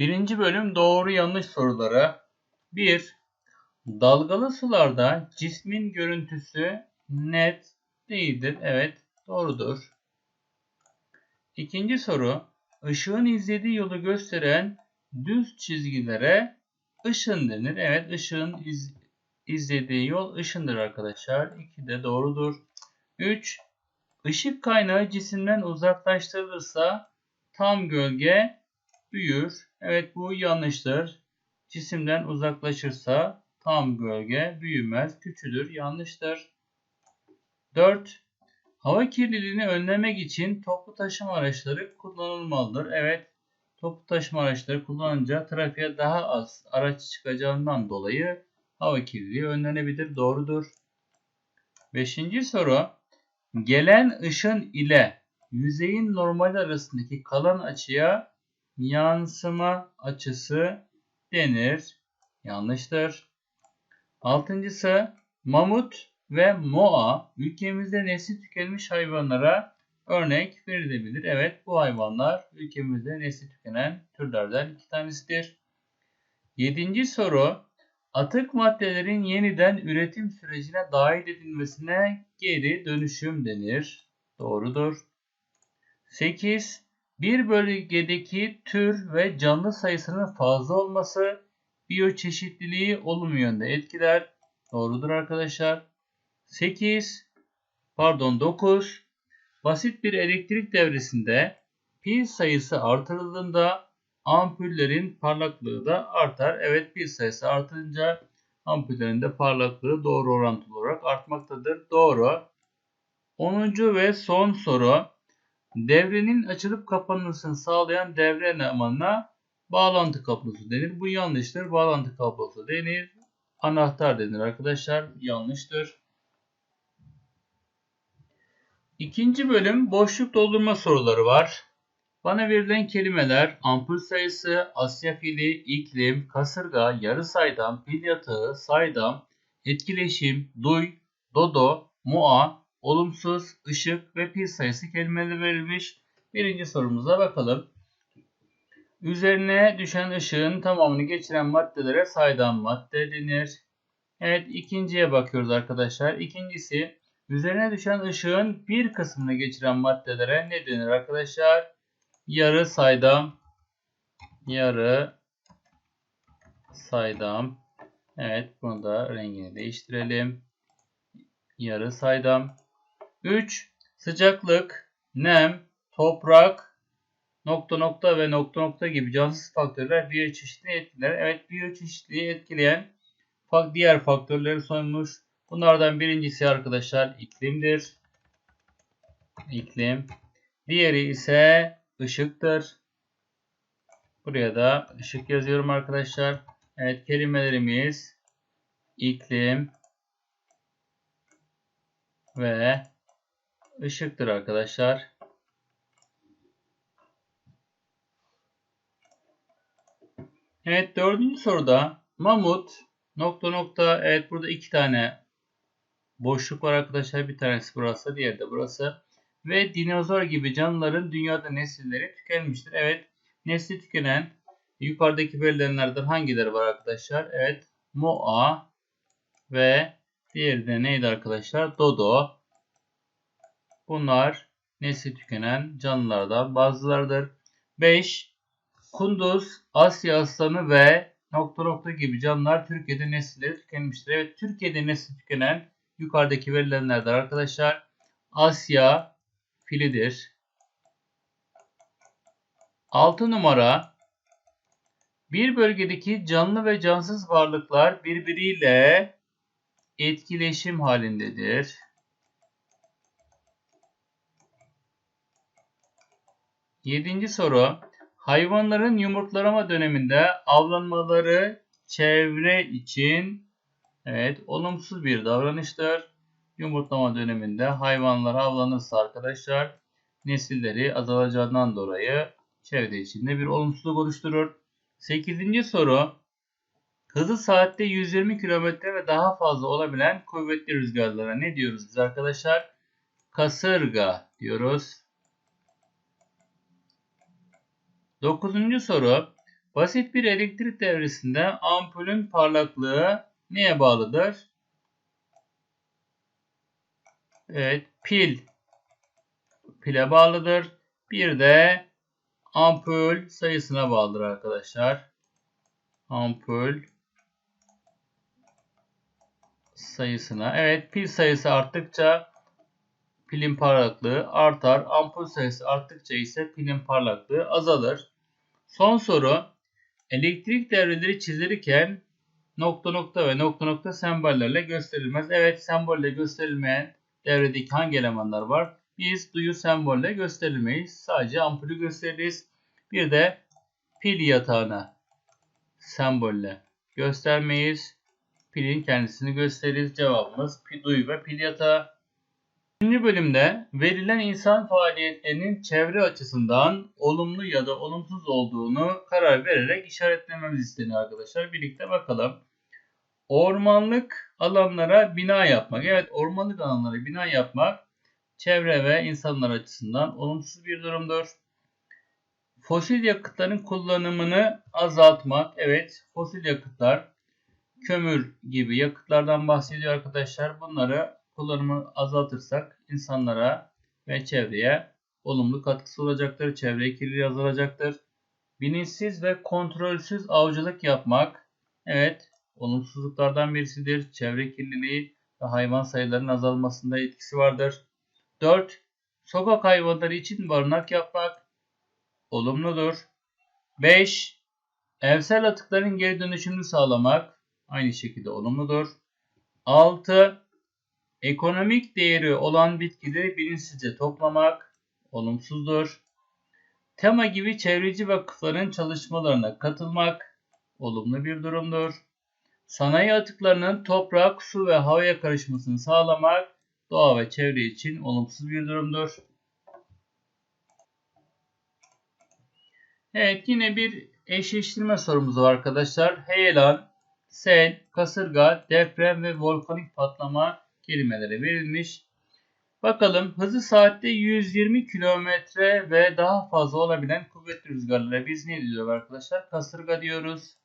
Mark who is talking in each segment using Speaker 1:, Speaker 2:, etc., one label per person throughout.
Speaker 1: Birinci bölüm doğru yanlış soruları. 1. Dalgalı sularda cismin görüntüsü net değildir. Evet doğrudur. İkinci soru. Işığın izlediği yolu gösteren düz çizgilere ışın denir. Evet ışığın iz, izlediği yol ışındır arkadaşlar. 2 de doğrudur. 3. Işık kaynağı cisimden uzaklaştırılırsa tam gölge büyür. Evet bu yanlıştır. Cisimden uzaklaşırsa tam gölge büyümez, küçülür. Yanlıştır. 4. Hava kirliliğini önlemek için toplu taşıma araçları kullanılmalıdır. Evet, toplu taşıma araçları kullanınca trafiğe daha az araç çıkacağından dolayı hava kirliliği önlenebilir. Doğrudur. Beşinci soru. Gelen ışın ile yüzeyin normal arasındaki kalan açıya yansıma açısı denir. Yanlıştır. Altıncısı mamut ve moa ülkemizde nesli tükenmiş hayvanlara örnek verilebilir. Evet bu hayvanlar ülkemizde nesli tükenen türlerden iki tanesidir. Yedinci soru atık maddelerin yeniden üretim sürecine dahil edilmesine geri dönüşüm denir. Doğrudur. 8. Bir bölgedeki tür ve canlı sayısının fazla olması biyoçeşitliliği olumlu yönde etkiler. Doğrudur arkadaşlar. 8 pardon 9 basit bir elektrik devresinde pil sayısı artırıldığında ampullerin parlaklığı da artar. Evet pil sayısı artınca ampullerin de parlaklığı doğru orantılı olarak artmaktadır. Doğru. 10. ve son soru. Devrenin açılıp kapanmasını sağlayan devre elemanına bağlantı kablosu denir. Bu yanlıştır. Bağlantı kablosu denir. Anahtar denir arkadaşlar. Yanlıştır. İkinci bölüm boşluk doldurma soruları var. Bana verilen kelimeler ampul sayısı, Asya fili, iklim, kasırga, yarı saydam, pil yatağı, saydam, etkileşim, duy, dodo, mua, olumsuz, ışık ve pil sayısı kelimeleri verilmiş. Birinci sorumuza bakalım. Üzerine düşen ışığın tamamını geçiren maddelere saydam madde denir. Evet ikinciye bakıyoruz arkadaşlar. İkincisi üzerine düşen ışığın bir kısmını geçiren maddelere ne denir arkadaşlar? Yarı saydam. Yarı saydam. Evet bunu da rengini değiştirelim. Yarı saydam. 3. Sıcaklık, nem, toprak, nokta nokta ve nokta nokta gibi cansız faktörler biyoçeşitliği etkiler. Evet biyoçeşitliği etkileyen diğer faktörleri soymuş. Bunlardan birincisi arkadaşlar iklimdir. İklim. Diğeri ise ışıktır. Buraya da ışık yazıyorum arkadaşlar. Evet kelimelerimiz iklim ve ışıktır arkadaşlar. Evet dördüncü soruda mamut nokta nokta evet burada iki tane boşluk var arkadaşlar. Bir tanesi burası diğeri de burası. Ve dinozor gibi canlıların dünyada nesilleri tükenmiştir. Evet nesli tükenen yukarıdaki verilenlerden hangileri var arkadaşlar? Evet Moa ve diğeri de neydi arkadaşlar? Dodo. Bunlar nesli tükenen canlılardan bazılarıdır. 5. Kunduz, Asya aslanı ve nokta nokta gibi canlılar Türkiye'de nesilleri tükenmiştir. Evet Türkiye'de nesli tükenen yukarıdaki verilenlerden arkadaşlar Asya filidir. 6 numara bir bölgedeki canlı ve cansız varlıklar birbiriyle etkileşim halindedir. Yedinci soru. Hayvanların yumurtlama döneminde avlanmaları çevre için evet olumsuz bir davranıştır. Yumurtlama döneminde hayvanlar avlanırsa arkadaşlar nesilleri azalacağından dolayı çevre içinde bir olumsuzluk oluşturur. Sekizinci soru. Hızı saatte 120 km ve daha fazla olabilen kuvvetli rüzgarlara ne diyoruz biz arkadaşlar? Kasırga diyoruz. Dokuzuncu soru. Basit bir elektrik devresinde ampulün parlaklığı neye bağlıdır? Evet, pil pile bağlıdır. Bir de ampul sayısına bağlıdır arkadaşlar. Ampul sayısına. Evet, pil sayısı arttıkça pilin parlaklığı artar. Ampul sayısı arttıkça ise pilin parlaklığı azalır. Son soru. Elektrik devreleri çizilirken nokta nokta ve nokta nokta sembollerle gösterilmez. Evet sembolle gösterilmeyen devredeki hangi elemanlar var? Biz duyu sembolle gösterilmeyiz. Sadece ampulü gösteririz. Bir de pil yatağına sembolle göstermeyiz. Pilin kendisini gösteririz. Cevabımız duyu ve pil yatağı. Üçüncü bölümde verilen insan faaliyetlerinin çevre açısından olumlu ya da olumsuz olduğunu karar vererek işaretlememiz isteniyor arkadaşlar. Birlikte bakalım. Ormanlık alanlara bina yapmak. Evet ormanlık alanlara bina yapmak çevre ve insanlar açısından olumsuz bir durumdur. Fosil yakıtların kullanımını azaltmak. Evet fosil yakıtlar kömür gibi yakıtlardan bahsediyor arkadaşlar. Bunları kullanımı azaltırsak insanlara ve çevreye olumlu katkısı olacaktır. Çevre kirliliği azalacaktır. Bilinçsiz ve kontrolsüz avcılık yapmak evet olumsuzluklardan birisidir. Çevre kirliliği ve hayvan sayılarının azalmasında etkisi vardır. 4. Sokak hayvanları için barınak yapmak olumludur. 5. Evsel atıkların geri dönüşümünü sağlamak aynı şekilde olumludur. 6. Ekonomik değeri olan bitkileri bilinçsizce toplamak olumsuzdur. Tema gibi çevreci vakıfların çalışmalarına katılmak olumlu bir durumdur. Sanayi atıklarının toprak, su ve havaya karışmasını sağlamak doğa ve çevre için olumsuz bir durumdur. Evet yine bir eşleştirme sorumuz var arkadaşlar. Heyelan, sel, kasırga, deprem ve volkanik patlama kelimeleri verilmiş. Bakalım hızı saatte 120 km ve daha fazla olabilen kuvvetli rüzgarlara biz ne diyoruz arkadaşlar? Kasırga diyoruz.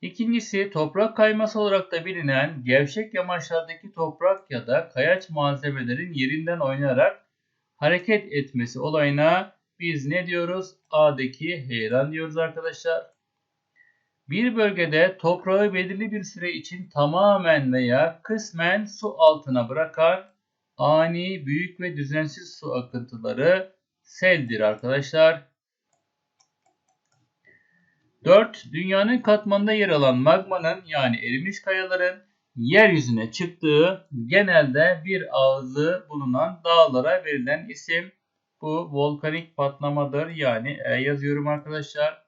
Speaker 1: İkincisi toprak kayması olarak da bilinen gevşek yamaçlardaki toprak ya da kayaç malzemelerin yerinden oynayarak hareket etmesi olayına biz ne diyoruz? A'daki heyelan diyoruz arkadaşlar. Bir bölgede toprağı belirli bir süre için tamamen veya kısmen su altına bırakan ani, büyük ve düzensiz su akıntıları seldir arkadaşlar. 4. Dünyanın katmanında yer alan magmanın yani erimiş kayaların yeryüzüne çıktığı genelde bir ağzı bulunan dağlara verilen isim. Bu volkanik patlamadır. Yani E yazıyorum arkadaşlar.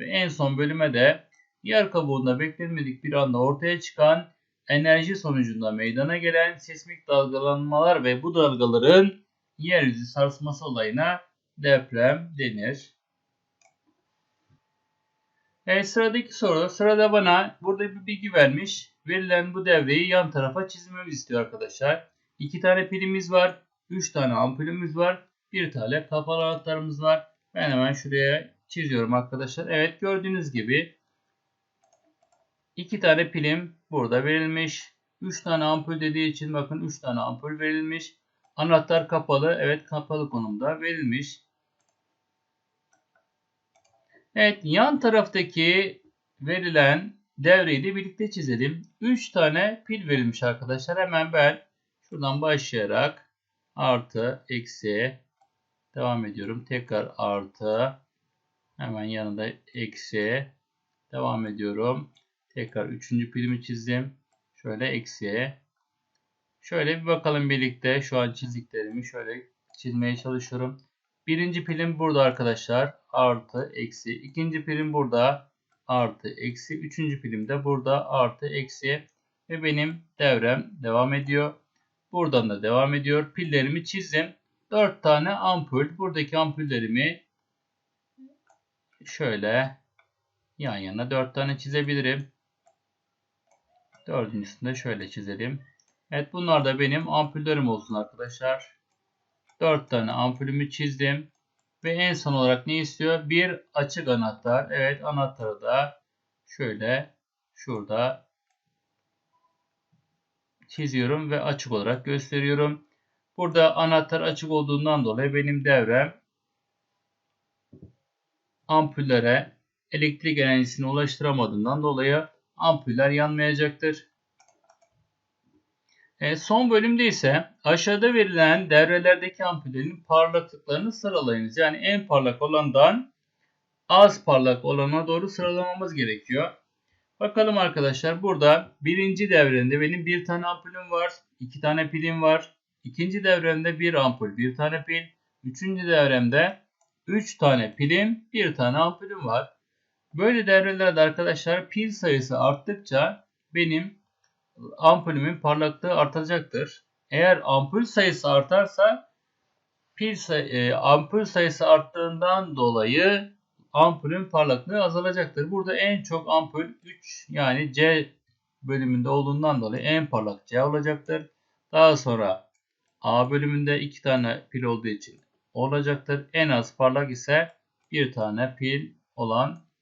Speaker 1: Ve en son bölüme de yer kabuğunda beklenmedik bir anda ortaya çıkan enerji sonucunda meydana gelen sismik dalgalanmalar ve bu dalgaların yeryüzü sarsması olayına deprem denir. Evet sıradaki soru. Sırada bana burada bir bilgi vermiş. Verilen bu devreyi yan tarafa çizmemi istiyor arkadaşlar. İki tane pilimiz var. Üç tane ampulümüz var. Bir tane kapalı anahtarımız var. Ben hemen şuraya çiziyorum arkadaşlar. Evet gördüğünüz gibi iki tane pilim burada verilmiş. Üç tane ampul dediği için bakın üç tane ampul verilmiş. Anahtar kapalı. Evet kapalı konumda verilmiş. Evet yan taraftaki verilen devreyi de birlikte çizelim. 3 tane pil verilmiş arkadaşlar. Hemen ben şuradan başlayarak artı eksi devam ediyorum. Tekrar artı hemen yanında eksi devam ediyorum. Tekrar üçüncü pilimi çizdim. Şöyle eksi. Şöyle bir bakalım birlikte şu an çizdiklerimi şöyle çizmeye çalışıyorum. Birinci pilim burada arkadaşlar. Artı, eksi. İkinci pilim burada. Artı, eksi. Üçüncü pilim de burada. Artı, eksi. Ve benim devrem devam ediyor. Buradan da devam ediyor. Pillerimi çizdim. Dört tane ampul. Buradaki ampullerimi şöyle yan yana dört tane çizebilirim. Dördüncüsünü şöyle çizelim. Evet bunlar da benim ampullerim olsun arkadaşlar. 4 tane ampulümü çizdim. Ve en son olarak ne istiyor? Bir açık anahtar. Evet anahtarı da şöyle şurada çiziyorum ve açık olarak gösteriyorum. Burada anahtar açık olduğundan dolayı benim devrem ampullere elektrik enerjisini ulaştıramadığından dolayı ampuller yanmayacaktır. E, son bölümde ise aşağıda verilen devrelerdeki ampullerin parlaklıklarını sıralayınız. Yani en parlak olandan az parlak olana doğru sıralamamız gerekiyor. Bakalım arkadaşlar burada birinci devremde benim bir tane ampulüm var. iki tane pilim var. İkinci devremde bir ampul, bir tane pil. Üçüncü devremde üç tane pilim, bir tane ampulüm var. Böyle devrelerde arkadaşlar pil sayısı arttıkça benim ampulümün parlaklığı artacaktır. Eğer ampul sayısı artarsa pil say e, ampul sayısı arttığından dolayı ampulün parlaklığı azalacaktır. Burada en çok ampul 3 yani C bölümünde olduğundan dolayı en parlak C olacaktır. Daha sonra A bölümünde 2 tane pil olduğu için olacaktır. En az parlak ise bir tane pil olan